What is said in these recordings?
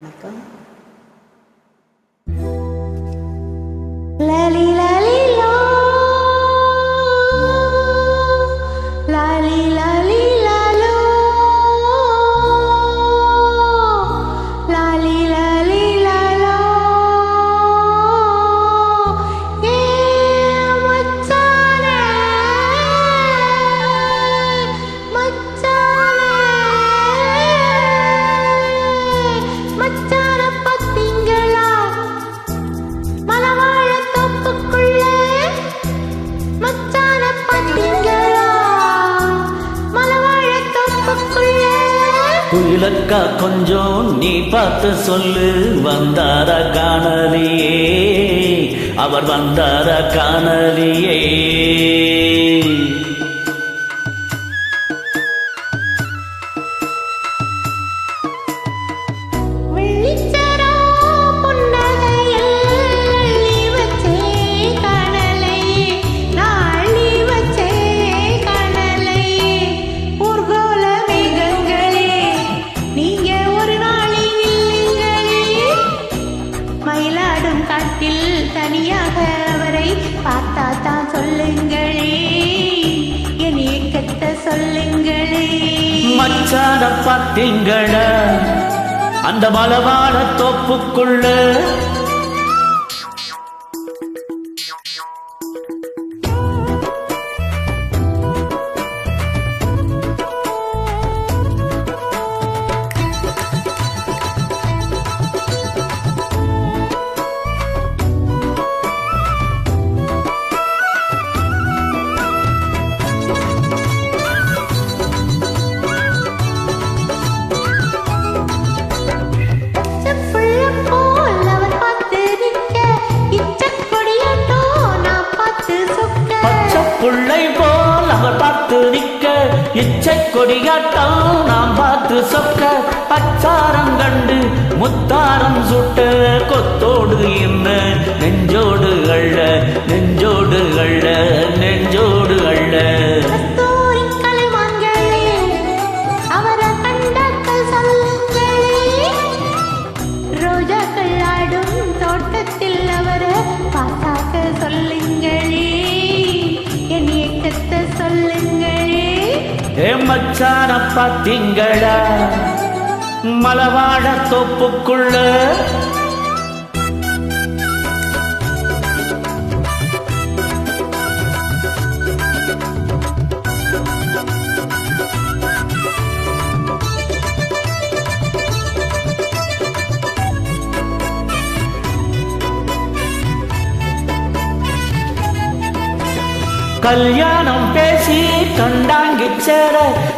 哪个？குயிலக்கா கொஞ்சம் நீ பார்த்து சொல்லு. வந்தார காணலியே. அவர் வந்தார காணலியே. மச்சான பார்த்தீங்கள அந்த மலவான தோப்புக்குள்ள புள்ளை போல் அவர் பார்த்து நிற்க இச்சை கொடியாட்டம் நாம் பார்த்து சொக்க பச்சாரம் கண்டு ஏ மச்சான பார்த்தீங்களா மலவாழ தோப்புக்குள்ள கல்யாணம் பேசி கண்டாங்கி சேர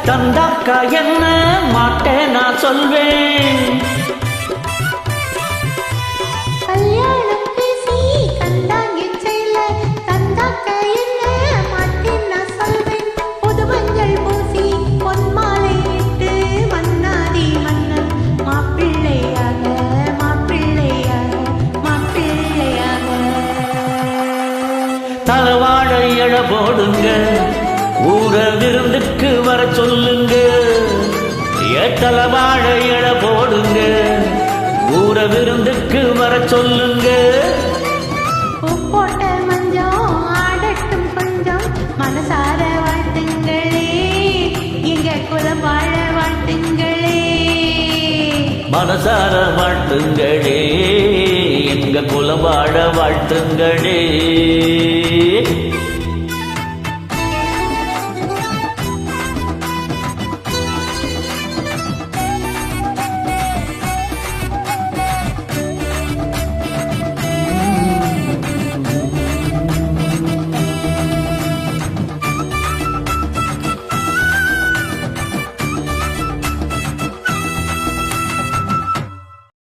தந்தாக்கா என்ன மாட்டேன் நான் சொல்வேன். இழ போடுங்க ஊர விருந்துக்கு வர சொல்லுங்க ஏ தலவாழ இழ போடுங்க ஊர விருந்துக்கு வர சொல்லுங்க மனசார வாழ்த்துங்களே. எங்க குலம் வாழ வாழ்த்துங்களே. மனசார வாழ்த்துங்களே. எங்க குலம் வாழ வாழ்த்துங்களே.